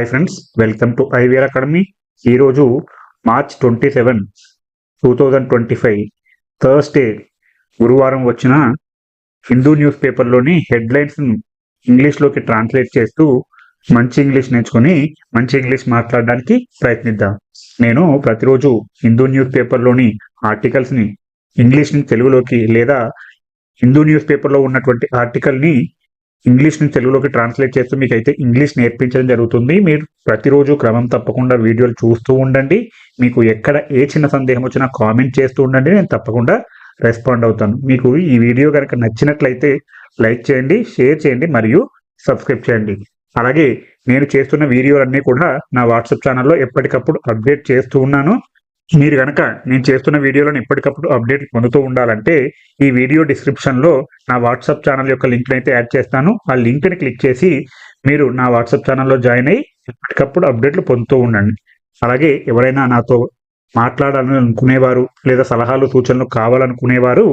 Hi friends welcome to IVR academy ఈరోజు March twenty seven two thousand twenty five Thursday గురువారం వచ్చిన Hindu news పేపర్లోని హెడ్లైన్స్ను ఇంగ్లీష్లోకి ట్రాన్స్లేట్ చేస్తూ మంచి ఇంగ్లీష్ నేర్చుకొని మంచి ఇంగ్లీష్ మాట్లాడడానికి ప్రయత్నిద్దాం. నేను ప్రతిరోజు హిందూ న్యూస్ పేపర్లోని ఆర్టికల్స్ని ఇంగ్లీష్ని తెలుగులోకి లేదా హిందూ న్యూస్ పేపర్లో ఉన్నటువంటి ఆర్టికల్ని ఇంగ్లీష్ నుంచి తెలుగులోకి ట్రాన్స్లేట్ చేస్తూ మీకు అయితే ఇంగ్లీష్ నేర్పించడం జరుగుతుంది. మీరు ప్రతిరోజు క్రమం తప్పకుండా వీడియోలు చూస్తూ ఉండండి. మీకు ఎక్కడ ఏ చిన్న సందేహం వచ్చినా కామెంట్ చేస్తూ ఉండండి. నేను తప్పకుండా రెస్పాండ్ అవుతాను. మీకు ఈ వీడియో కనుక నచ్చినట్లయితే లైక్ చేయండి షేర్ చేయండి మరియు సబ్స్క్రైబ్ చేయండి. అలాగే నేను చేస్తున్న వీడియోలన్నీ కూడా నా వాట్సాప్ ఛానల్లో ఎప్పటికప్పుడు అప్డేట్ చేస్తూ ఉన్నాను. మీరు కనుక నేను చేస్తున్న వీడియోలను ఎప్పటికప్పుడు అప్డేట్ పొందుతూ ఉండాలంటే ఈ వీడియో డిస్క్రిప్షన్లో నా వాట్సాప్ ఛానల్ యొక్క లింక్ని అయితే యాడ్ చేస్తాను. ఆ లింక్ని క్లిక్ చేసి మీరు నా వాట్సాప్ ఛానల్లో జాయిన్ అయ్యి ఎప్పటికప్పుడు అప్డేట్లు పొందుతూ ఉండండి. అలాగే ఎవరైనా నాతో మాట్లాడాలని అనుకునేవారు లేదా సలహాలు సూచనలు కావాలనుకునేవారు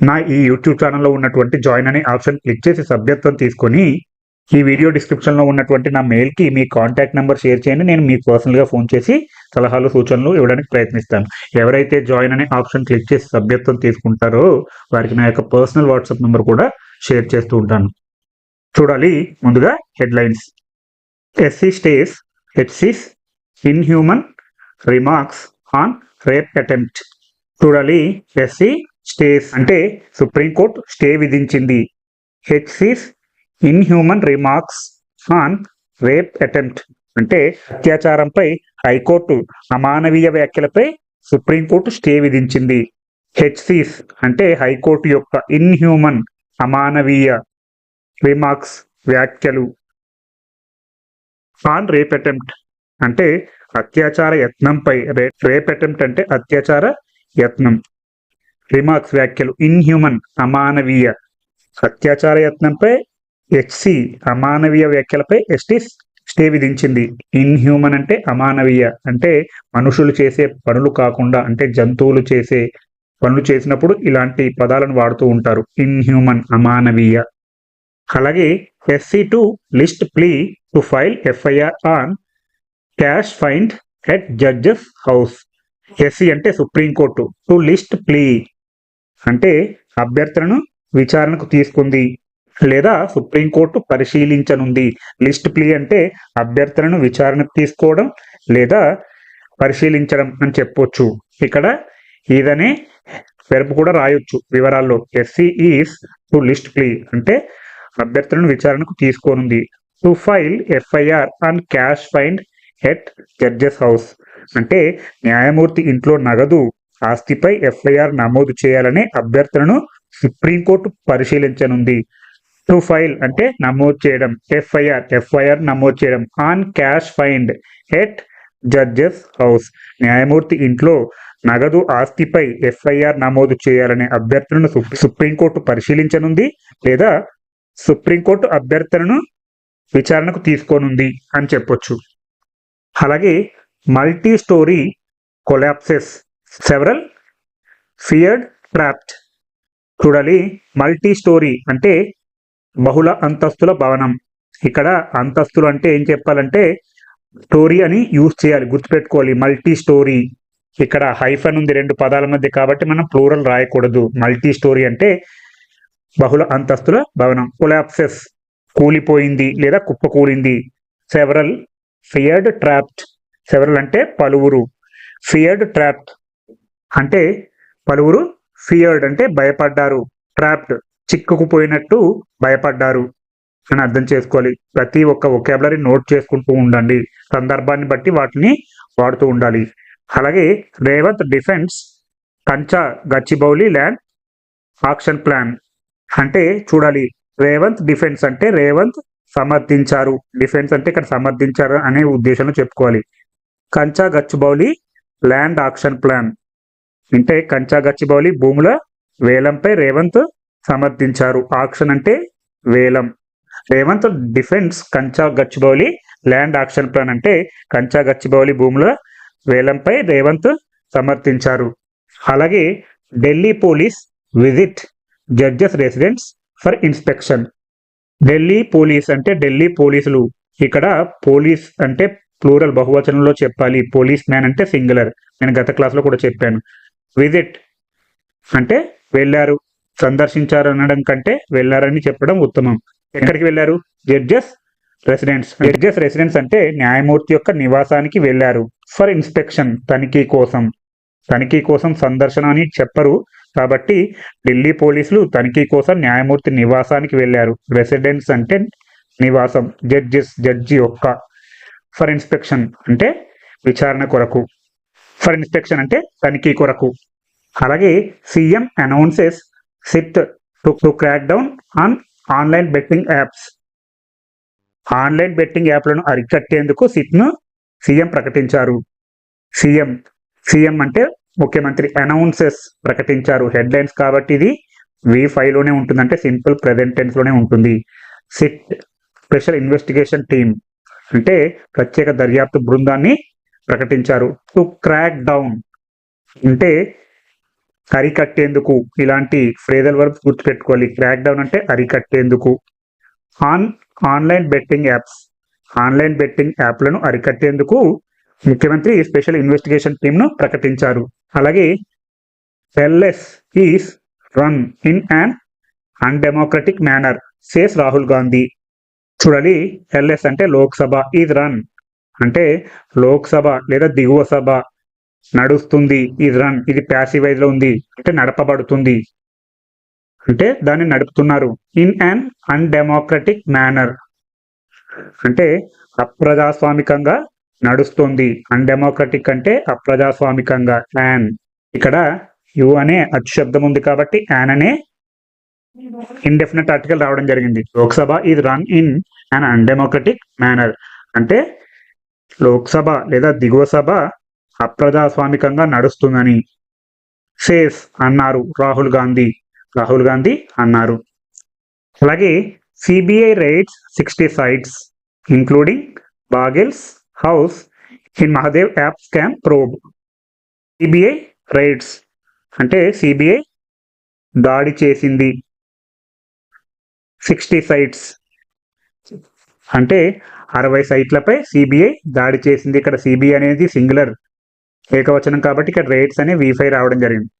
నా ఈ యూట్యూబ్ ఛానల్లో ఉన్నటువంటి జాయిన్ అనే ఆప్షన్ క్లిక్ చేసి సభ్యత్వం తీసుకొని ఈ వీడియో డిస్క్రిప్షన్లో ఉన్నటువంటి నా మెయిల్కి మీ కాంటాక్ట్ నెంబర్ షేర్ చేయండి. నేను మీకు పర్సనల్గా ఫోన్ చేసి సలహాలు సూచనలు ఇవ్వడానికి ప్రయత్నిస్తాను. ఎవరైతే జాయిన్ అనే ఆప్షన్ క్లిక్ చేసి సభ్యత్వం తీసుకుంటారో వారికి నా యొక్క పర్సనల్ వాట్సాప్ నెంబర్ కూడా షేర్ చేస్తూ ఉంటాను. చూడాలి ముందుగా headlines SC stays HC's inhuman remarks on rape attempt చూడాలి ఎస్సీ స్టేస్ అంటే సుప్రీంకోర్టు స్టే విధించింది. HC's inhuman remarks on rape attempt అంటే అత్యాచారంపై హైకోర్టు అమానవీయ వ్యాఖ్యలపై సుప్రీంకోర్టు స్టే విధించింది. హెచ్సిస్ అంటే హైకోర్టు యొక్క ఇన్హ్యూమన్ అమానవీయ రిమార్క్స్ వ్యాఖ్యలు. ఆన్ రేప్ అటెంప్ట్ అంటే అత్యాచార యత్నంపై రేప్ అటెంప్ట్ అంటే అత్యాచార యత్నం. రిమార్క్స్ వ్యాఖ్యలు ఇన్హ్యూమన్ అమానవీయ అత్యాచార యత్నంపై హెచ్సి అమానవీయ వ్యాఖ్యలపై ఎస్టీస్ స్టే విధించింది. ఇన్హ్యూమన్ అంటే అమానవీయ అంటే మనుషులు చేసే పనులు కాకుండా అంటే జంతువులు చేసే పనులు చేసినప్పుడు ఇలాంటి పదాలను వాడుతూ ఉంటారు. ఇన్హ్యూమన్ అమానవీయ. అలాగే SC to list plea to file FIR on cash find at judges house SC అంటే Supreme Court to list plea అంటే అభ్యర్థనను విచారణకు తీసుకుంది. లేదా సుప్రీంకోర్టు పరిశీలించనుంది. లిస్ట్ ప్లీ అంటే అభ్యర్థులను విచారణకు తీసుకోవడం లేదా పరిశీలించడం అని చెప్పొచ్చు. ఇక్కడ ఇదనే వెరపు కూడా రాయొచ్చు వివరాల్లో. SC is to list plea అంటే అభ్యర్థులను విచారణకు తీసుకోనుంది. To file FIR on cash find at judges house అంటే న్యాయమూర్తి ఇంట్లో నగదు ఆస్తిపై ఎఫ్ఐఆర్ నమోదు చేయాలనే అభ్యర్థులను సుప్రీంకోర్టు పరిశీలించనుంది. టు ఫైల్ అంటే నమోదు చేయడం ఎఫ్ఐఆర్ ఎఫ్ఐఆర్ నమోదు చేయడం on cash find at judges house న్యాయమూర్తి ఇంట్లో నగదు ఆస్తిపై ఎఫ్ఐఆర్ నమోదు చేయాలనే అభ్యర్థనను సుప్రీంకోర్టు పరిశీలించనుంది లేదా సుప్రీంకోర్టు అభ్యర్థనను విచారణకు తీసుకోనుంది అని చెప్పొచ్చు. అలాగే multi storey collapses several feared trapped చూడాలి మల్టీ స్టోరీ అంటే బహుళ అంతస్తుల భవనం. ఇక్కడ అంతస్తులు అంటే ఏం చెప్పాలంటే స్టోరీ అని యూజ్ చేయాలి గుర్తుపెట్టుకోవాలి. మల్టీ స్టోరీ ఇక్కడ హైఫన్ ఉంది రెండు పదాల మధ్య కాబట్టి మనం ప్లూరల్ రాయకూడదు. మల్టీ స్టోరీ అంటే బహుళ అంతస్తుల భవనం. కొలాప్సెస్ కూలిపోయింది లేదా కుప్ప కూలింది. సెవరల్ ఫియర్డ్ ట్రాప్డ్ సెవరల్ అంటే పలువురు. ఫియర్డ్ ట్రాప్డ్ అంటే పలువురు. ఫియర్డ్ అంటే భయపడ్డారు. ట్రాప్డ్ చిక్కుకుపోయినట్టు భయపడ్డారు. అని అర్థం చేసుకోవాలి. ప్రతి ఒక్క ఒకేబులరీ నోట్ చేసుకుంటూ ఉండండి. సందర్భాన్ని బట్టి వాటిని వాడుతూ ఉండాలి. అలాగే Revanth defence Kancha Gachibowli land auction plan అంటే చూడాలి. రేవంత్ డిఫెన్స్ అంటే రేవంత్ సమర్థించారు. డిఫెన్స్ అంటే ఇక్కడ సమర్థించారు అనే ఉద్దేశంలో చెప్పుకోవాలి. Kancha Gachibowli land auction plan అంటే కంచా గచ్చిబౌలి భూముల వేలంపై రేవంత్ సమర్థించారు. ఆక్షన్ అంటే వేలం. Revanth defence Kancha Gachibowli land auction plan అంటే కంచా గచ్చిబౌలి భూముల వేలంపై రేవంత్ సమర్థించారు. అలాగే Delhi police visit judges residents for inspection. Delhi police అంటే ఢిల్లీ పోలీసులు. ఇక్కడ పోలీస్ అంటే ప్లూరల్ బహువచనంలో చెప్పాలి. పోలీస్ మ్యాన్ అంటే సింగులర్. నేను గత క్లాస్లో కూడా చెప్పాను. విజిట్ అంటే వెళ్ళారు. సందర్శించారు అనడం కంటే వెళ్ళారని చెప్పడం ఉత్తమం. ఎక్కడికి వెళ్ళారు? Judges residents. జడ్జెస్ రెసిడెంట్స్ అంటే న్యాయమూర్తి యొక్క నివాసానికి వెళ్ళారు. ఫర్ ఇన్స్పెక్షన్ తనిఖీ కోసం. తనిఖీ కోసం సందర్శన అని చెప్పరు. కాబట్టి ఢిల్లీ పోలీసులు తనిఖీ కోసం న్యాయమూర్తి నివాసానికి వెళ్ళారు. రెసిడెంట్స్ అంటే నివాసం జడ్జెస్ జడ్జి యొక్క ఫర్ ఇన్స్పెక్షన్ అంటే విచారణ కొరకు. ఫర్ ఇన్స్పెక్షన్ అంటే తనిఖీ కొరకు. అలాగే CM announces SIT to to crack down on online betting apps online betting యాప్లను అరికట్టేందుకు సిట్ను సీఎం ప్రకటించారు. సీఎం సీఎం అంటే ముఖ్యమంత్రి అనౌన్సెస్ ప్రకటించారు. హెడ్లైన్స్ కాబట్టి ఇది వి ఫైవ్లోనే ఉంటుంది అంటే సింపుల్ ప్రెసెంట్లోనే ఉంటుంది. సిట్ స్పెషల్ ఇన్వెస్టిగేషన్ టీమ్ అంటే ప్రత్యేక దర్యాప్తు బృందాన్ని ప్రకటించారు. టు క్రాక్ డౌన్ అంటే అరికట్టేందుకు ఇలాంటి ఫ్రేజల్ వర్బ్స్ గుర్తుపెట్టుకోవాలి. క్రాక్ డౌన్ అంటే అరికట్టేందుకు. On online betting apps. Online betting యాప్లను అరికట్టేందుకు ముఖ్యమంత్రి స్పెషల్ ఇన్వెస్టిగేషన్ టీమ్ను ప్రకటించారు. అలాగే LS is run in an undemocratic manner says Rahul Gandhi. చూడాలి ఎల్ఎస్ అంటే లోక్సభ ఈజ్ రన్ అంటే లోక్సభ లేదా దిగువ సభ. నడుస్తుంది. ఇది రన్. ఇది ప్యాసివైజ్లో ఉంది. అంటే నడపబడుతుంది. అంటే దాన్ని నడుపుతున్నారు. ఇన్ అన్ అన్డెమోక్రటిక్ మేనర్ అంటే అప్రజాస్వామికంగా నడుస్తుంది. అన్డెమోక్రటిక్ అంటే అప్రజాస్వామికంగా. యాన్ ఇక్కడ యు అనే అచ్చు శబ్దం ఉంది కాబట్టి యాన్ అనే ఇండెఫినెట్ ఆర్టికల్ రావడం జరిగింది. లోక్సభ ఇది run in an undemocratic manner అంటే లోక్సభ లేదా దిగువ సభ అప్రజాస్వామికంగా నడుస్తుందని సేస్ అన్నారు రాహుల్ గాంధీ. రాహుల్ గాంధీ అన్నారు. అలాగే CBI raids sixty sites including Baghel's house in Mahadev app scam probe. CBI raids అంటే సిబిఐ దాడి చేసింది. సిక్స్టీ సైట్స్ అంటే అరవై సైట్లపై సిబిఐ దాడి చేసింది. ఇక్కడ సిబిఐ అనేది సింగులర్ ఏకవచనం కాబట్టి ఇక్కడ రేట్స్ అనే వీఫై రావడం జరిగింది.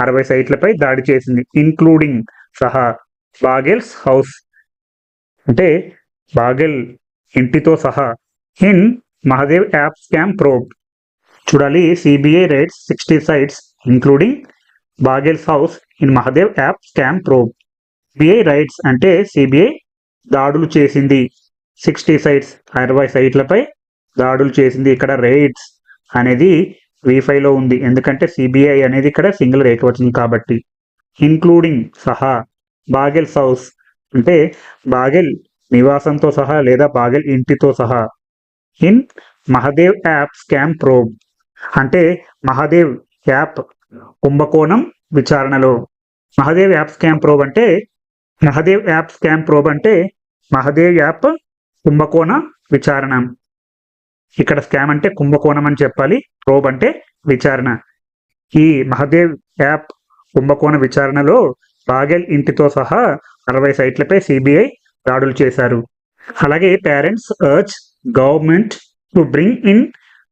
అరవై సైట్లపై దాడి చేసింది. ఇన్క్లూడింగ్ సహా బాగెల్స్ హౌస్. అంటే బాగెల్ ఇంటితో సహా in Mahadev app scam probe. చూడాలి CBI raids sixty sites including Baghel's house in Mahadev app scam probe. CBI raids అంటే సిబిఐ దాడులు చేసింది. సిక్స్టీ సైట్స్ అరవై సైట్లపై దాడులు చేసింది. ఇక్కడ రైడ్స్ అనేది లో ఉంది. ఎందుకంటే సిబిఐ అనేది ఇక్కడ సింగిల్ ఏకవచనం కాబట్టి. ఇన్క్లూడింగ్ సహా బాగెల్స్ హౌస్ అంటే బాగెల్ నివాసంతో సహా లేదా బాగెల్ ఇంటితో సహా. In Mahadev app scam probe అంటే మహాదేవ్ యాప్ కుంభకోణం విచారణలో. మహదేవ్ యాప్ స్కామ్ ప్రోబ్ అంటే మహదేవ్ యాప్ స్కామ్ ప్రోబ్ అంటే మహదేవ్ యాప్ కుంభకోణ విచారణ. ఇక్కడ స్కామ్ అంటే కుంభకోణం అని చెప్పాలి. ప్రోబ్ అంటే విచారణ. ఈ మహదేవ్ యాప్ కుంభకోణ విచారణలో బాగెల్ ఇంటితో సహా అరవై సైట్లపై సిబిఐ దాడులు చేశారు. అలాగే parents urge government to bring in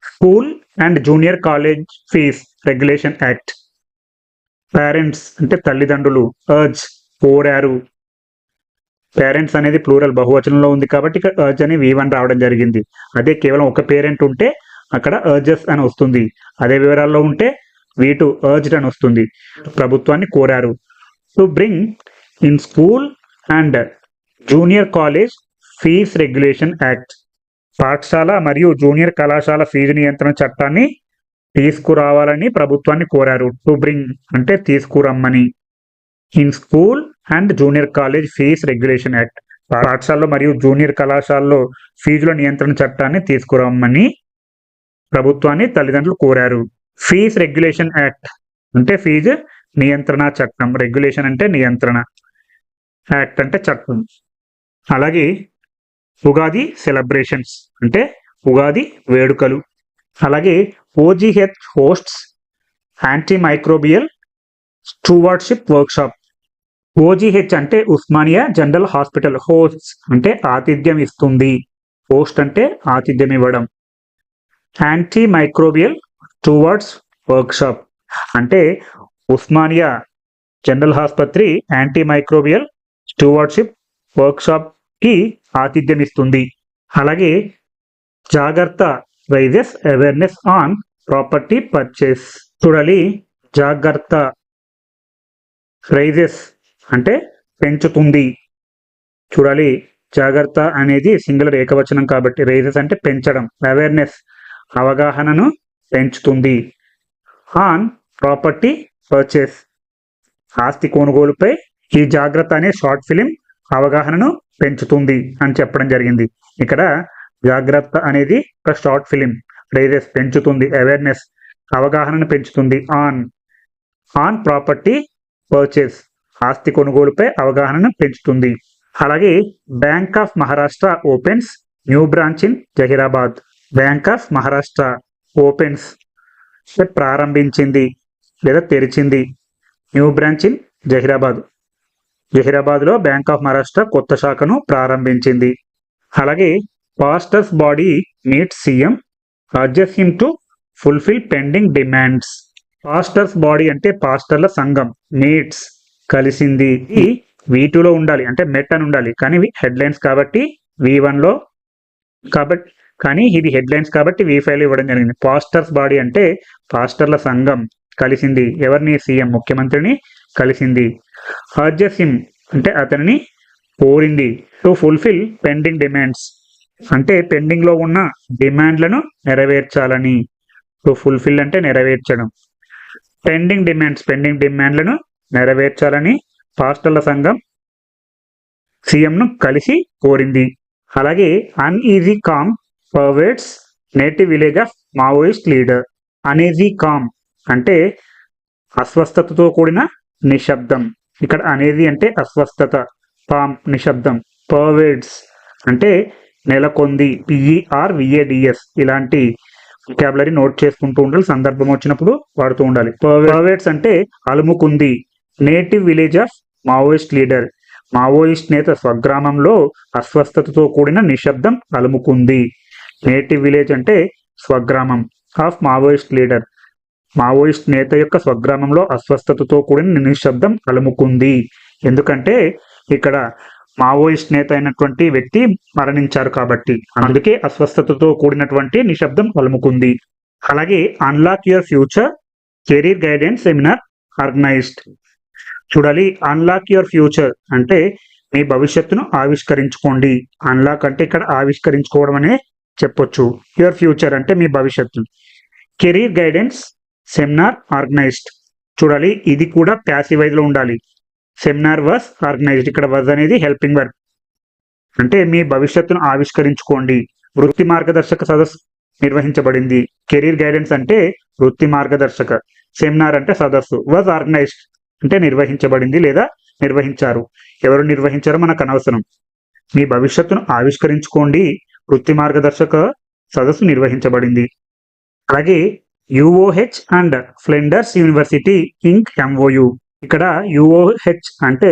school and junior college fees regulation act parents అంటే తల్లిదండ్రులు అర్జ్ కోరారు. పేరెంట్స్ అనేది ప్లూరల్ బహువచనంలో ఉంది కాబట్టి ఇక్కడ అర్జ్ అని వి వన్ రావడం జరిగింది. అదే కేవలం ఒక పేరెంట్ ఉంటే అక్కడ అర్జెస్ అని వస్తుంది. అదే వివరాల్లో ఉంటే వీ టు అర్జ్డ్ అని వస్తుంది. ప్రభుత్వాన్ని కోరారు. To bring in school and junior college fees regulation act పాఠశాల మరియు జూనియర్ కళాశాల ఫీజు నియంత్రణ చట్టాన్ని తీసుకురావాలని ప్రభుత్వాన్ని కోరారు. టు బ్రింగ్ అంటే తీసుకురమ్మని. In school and junior college fees regulation act పాఠశాలలో మరియు జూనియర్ కళాశాలలో ఫీజుల నియంత్రణ చట్టాన్ని తీసుకురమ్మని ప్రభుత్వాన్ని తల్లిదండ్రులు కోరారు. ఫీజ్ రెగ్యులేషన్ యాక్ట్ అంటే ఫీజు నియంత్రణ చట్టం. రెగ్యులేషన్ అంటే నియంత్రణ యాక్ట్ అంటే చట్టం. అలాగే ఉగాది సెలబ్రేషన్స్ అంటే ఉగాది వేడుకలు. అలాగే OGH hosts antimicrobial stewardship workshop OGH అంటే ఉస్మానియా జనరల్ హాస్పిటల్ హోస్ట్ అంటే ఆతిథ్యం ఇస్తుంది హోస్ట్ అంటే ఆతిథ్యం ఇవ్వడం యాంటీ మైక్రోబియల్ టువర్డ్స్ వర్క్షాప్ అంటే ఉస్మానియా జనరల్ ఆసుపత్రి యాంటీ మైక్రోబియల్ స్టూవర్డ్షిప్ వర్క్షాప్కి ఆతిథ్యం ఇస్తుంది అలాగే Jagratha raises awareness on property purchase. చూడాలి జాగ్రత్త రైజెస్ అంటే పెంచుతుంది. చూడాలి. జాగ్రత్త అనేది సింగులర్ ఏకవచనం కాబట్టి రైజెస్ అంటే పెంచడం అవేర్నెస్ అవగాహనను పెంచుతుంది. ఆన్ ప్రాపర్టీ పర్చేస్ ఆస్తి కొనుగోలుపై ఈ జాగ్రత్త అనే షార్ట్ ఫిలిం అవగాహనను పెంచుతుంది అని చెప్పడం జరిగింది. ఇక్కడ జాగ్రత్త అనేది ఒక షార్ట్ ఫిలిం రైజెస్ పెంచుతుంది అవేర్నెస్ అవగాహనను పెంచుతుంది. ఆన్ ఆన్ ప్రాపర్టీ పర్చేస్ ఆస్తి కొనుగోలుపై అవగాహనను పెంచుతుంది. అలాగే bank of Maharashtra opens new branch in Zaheerabad. Bank of Maharashtra opens ప్రారంభించింది లేదా తెరిచింది? New branch in Zaheerabad. జహీరాబాద్లో bank of Maharashtra కొత్త శాఖను ప్రారంభించింది. అలాగే pastors body meet CM రాజ్యసీమ్ him to fulfil pending demands. Pastors body అంటే పాస్టర్ల సంఘం మీట్స్ కలిసింది. ఈ వి టూలో ఉండాలి. అంటే మెట్ అని ఉండాలి. కానీ హెడ్ లైన్స్ కాబట్టి వి వన్లో కాబట్టి కానీ ఇది హెడ్ లైన్స్ కాబట్టి వి ఫైవ్ ఇవ్వడం జరిగింది. పాస్టర్స్ బాడీ అంటే పాస్టర్ల సంఘం కలిసింది. ఎవరిని? సీఎం ముఖ్యమంత్రిని కలిసింది. హర్జసిమ్ అంటే అతనిని కోరింది. టు ఫుల్ఫిల్ పెండింగ్ డిమాండ్స్ అంటే పెండింగ్లో ఉన్న డిమాండ్లను నెరవేర్చాలని. టు ఫుల్ఫిల్ అంటే నెరవేర్చడం. పెండింగ్ డిమాండ్స్ పెండింగ్ డిమాండ్లను నెరవేర్చాలని పాస్టర్ల సంఘం సీఎంను కలిసి కోరింది. అలాగే uneasy calm pervades native village of Maoist leader uneasy calm అంటే అస్వస్థతతో కూడిన నిశ్శబ్దం. ఇక్కడ అనేది అంటే అస్వస్థత పామ్ నిశ్శబ్దం. పర్వేడ్స్ అంటే నెలకొంది పిఈఆర్ విఏడిఎస్ ఇలాంటి క్యాబులరీ నోట్ చేసుకుంటూ ఉండాలి సందర్భం వచ్చినప్పుడు వాడుతూ ఉండాలి. పర్వేడ్స్ అంటే అలుముకుంది native village of Maoist leader. Maoist నేత స్వగ్రామంలో అస్వస్థతతో కూడిన నిశ్శబ్దం అలుముకుంది. నేటివ్ విలేజ్ అంటే స్వగ్రామం ఆఫ్ మావోయిస్ట్ లీడర్. మావోయిస్ట్ నేత యొక్క స్వగ్రామంలో అస్వస్థతతో కూడిన నిశ్శబ్దం అలుముకుంది. ఎందుకంటే ఇక్కడ మావోయిస్ట్ నేత అయినటువంటి వ్యక్తి మరణించారు కాబట్టి. అందుకే అస్వస్థతతో కూడినటువంటి నిశ్శబ్దం అలుముకుంది. అలాగే unlock your future career guidance seminar organised చూడాలి అన్లాక్ యువర్ ఫ్యూచర్ అంటే మీ భవిష్యత్తును ఆవిష్కరించుకోండి. అన్లాక్ అంటే ఇక్కడ ఆవిష్కరించుకోవడం అనే చెప్పొచ్చు. యువర్ ఫ్యూచర్ అంటే మీ భవిష్యత్తు. కెరీర్ గైడెన్స్ సెమినార్ ఆర్గనైజ్డ్ చూడాలి ఇది కూడా ప్యాసివైజ్లో ఉండాలి. సెమినార్ వాస్ ఆర్గనైజ్డ్ ఇక్కడ వాజ్ అనేది హెల్పింగ్ వర్క్ అంటే మీ భవిష్యత్తును ఆవిష్కరించుకోండి. వృత్తి మార్గదర్శక సదస్సు నిర్వహించబడింది. కెరీర్ గైడెన్స్ అంటే వృత్తి మార్గదర్శక. సెమినార్ అంటే సదస్సు. వాజ్ ఆర్గనైజ్డ్ అంటే నిర్వహించబడింది లేదా నిర్వహించారు. ఎవరు నిర్వహించారో మనకు అనవసరం. మీ భవిష్యత్తును ఆవిష్కరించుకోండి. వృత్తి మార్గదర్శక సదస్సు నిర్వహించబడింది. అలాగే UOH and Flinders university ink MoU. ఇక్కడ యుఓహెచ్ అంటే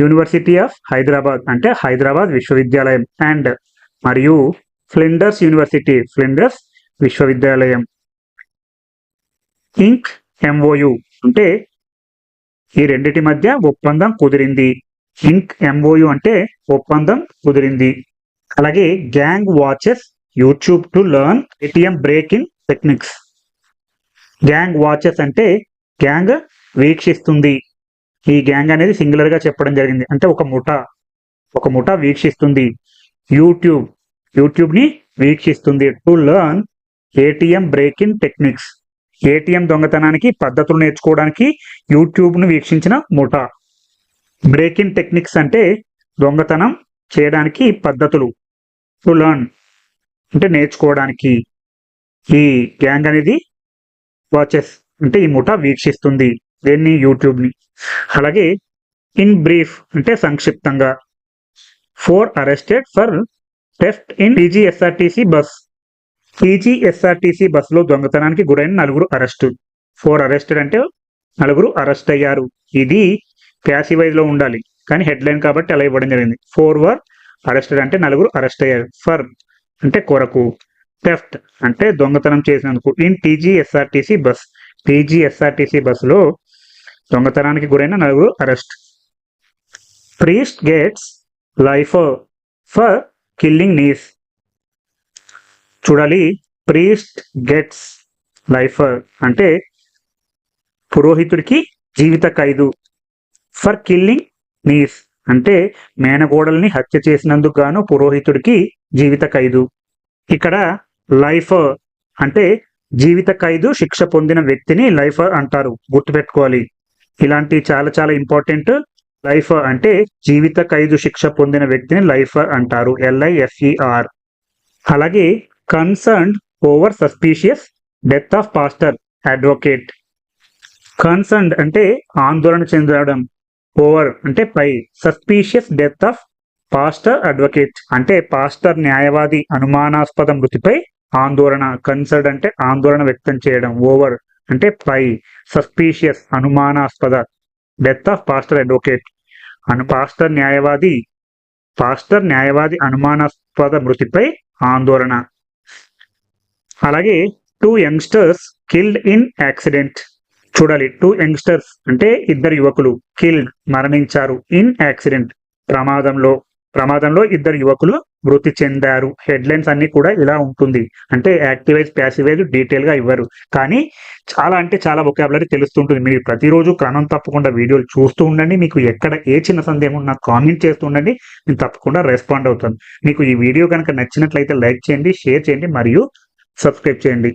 యూనివర్సిటీ ఆఫ్ హైదరాబాద్ అంటే హైదరాబాద్ విశ్వవిద్యాలయం అండ్ మరియు ఫ్లెండర్స్ యూనివర్సిటీ ఫ్లెండర్స్ విశ్వవిద్యాలయం. ఇంక్ ఎంఓయు అంటే ఈ రెండిటి మధ్య ఒప్పందం కుదిరింది. ఇంక్ ఎంఓయు అంటే ఒప్పందం కుదిరింది. అలాగే gang watches YouTube to learn ATM breaking techniques. Gang watches అంటే గ్యాంగ్ వీక్షిస్తుంది. ఈ గ్యాంగ్ అనేది సింగులర్గా చెప్పడం జరిగింది. అంటే ఒక ముఠ. ఒక ముఠ వీక్షిస్తుంది. యూట్యూబ్. యూట్యూబ్ని వీక్షిస్తుంది. To learn ATM breaking techniques. ATM దొంగతనానికి పద్ధతులు నేర్చుకోవడానికి యూట్యూబ్ను వీక్షించిన ముఠా. బ్రేకింగ్ టెక్నిక్స్ అంటే దొంగతనం చేయడానికి పద్ధతులు. టు లర్న్ అంటే నేర్చుకోవడానికి. ఈ గ్యాంగ్ అనేది వాచెస్ అంటే ఈ ముఠా వీక్షిస్తుంది దేన్ని? యూట్యూబ్ని. అలాగే ఇన్ బ్రీఫ్ అంటే సంక్షిప్తంగా. Four arrested for theft in PGSRTC bus. PGSRTC బస్సులో దొంగతనానికి గురైన నలుగురు అరెస్టు. ఫోర్ అరెస్టెడ్ అంటే నలుగురు అరెస్ట్ అయ్యారు. ఇది ప్యాసివైజ్లో ఉండాలి. కానీ హెడ్ లైన్ కాబట్టి అలా ఇవ్వడం జరిగింది. ఫోర్ వర్ అరెస్టెడ్ అంటే నలుగురు అరెస్ట్ అయ్యారు. ఫర్ అంటే కొరకు. టెఫ్ట్ అంటే దొంగతనం చేసినందుకు. ఇన్ టీజీఎస్ఆర్టీసీ బస్ టీజీఎస్ఆర్టీసీ బస్సులో దొంగతనానికి గురైన నలుగురు arrest. Priest gets life for killing niece. చూడాలి. ప్రీస్ట్ గెట్స్ లైఫ్ అంటే పురోహితుడికి జీవిత ఖైదు. ఫర్ కిల్లింగ్ నీస్ అంటే మేనగోడల్ని హత్య చేసినందుకు గాను పురోహితుడికి జీవిత ఖైదు. ఇక్కడ లైఫ్ అంటే జీవిత ఖైదు శిక్ష పొందిన వ్యక్తిని లైఫ్ అంటారు. గుర్తుపెట్టుకోవాలి. ఇలాంటి చాలా చాలా ఇంపార్టెంట్ లైఫ్ అంటే జీవిత ఖైదు శిక్ష పొందిన వ్యక్తిని లైఫ్ అంటారు. ఎల్ఐఎఫ్ఈఆర్ అలాగే concern over suspicious death of pastor advocate concerned అంటే ఆందోళన చెందడం. ఓవర్ అంటే పై suspicious death of pastor advocate అంటే పాస్టర్ న్యాయవాది అనుమానాస్పద మృతిపై ఆందోళన. కన్సర్డ్ అంటే ఆందోళన వ్యక్తం చేయడం. ఓవర్ అంటే పై సస్పీషియస్ అనుమానాస్పద డెత్ ఆఫ్ పాస్టర్ అడ్వకేట్ అను పాస్టర్ న్యాయవాది పాస్టర్ న్యాయవాది అనుమానాస్పద మృతిపై ఆందోళన. అలాగే two youngsters killed in accident చూడాలి టూ యంగ్స్టర్స్ అంటే ఇద్దరు యువకులు కిల్డ్ మరణించారు ఇన్ యాక్సిడెంట్ ప్రమాదంలో ప్రమాదంలో ఇద్దరు యువకులు మృతి చెందారు. హెడ్లైన్స్ అన్ని కూడా ఇలా ఉంటుంది. అంటే యాక్టివైజ్ ప్యాసివైజ్ డీటెయిల్గా ఇవ్వరు. కానీ చాలా అంటే చాలా వొకాబులరీ తెలుస్తుంటుంది. మీరు ప్రతిరోజు క్రమం తప్పకుండా వీడియోలు చూస్తూ ఉండండి. మీకు ఎక్కడ ఏ చిన్న సందేహం ఉన్నా కామెంట్ చేస్తూ ఉండండి. నేను తప్పకుండా రెస్పాండ్ అవుతాను. మీకు ఈ వీడియో కనుక నచ్చినట్లయితే లైక్ చేయండి షేర్ చేయండి. మరియు సబ్స్క్రైబ్ చేయండి.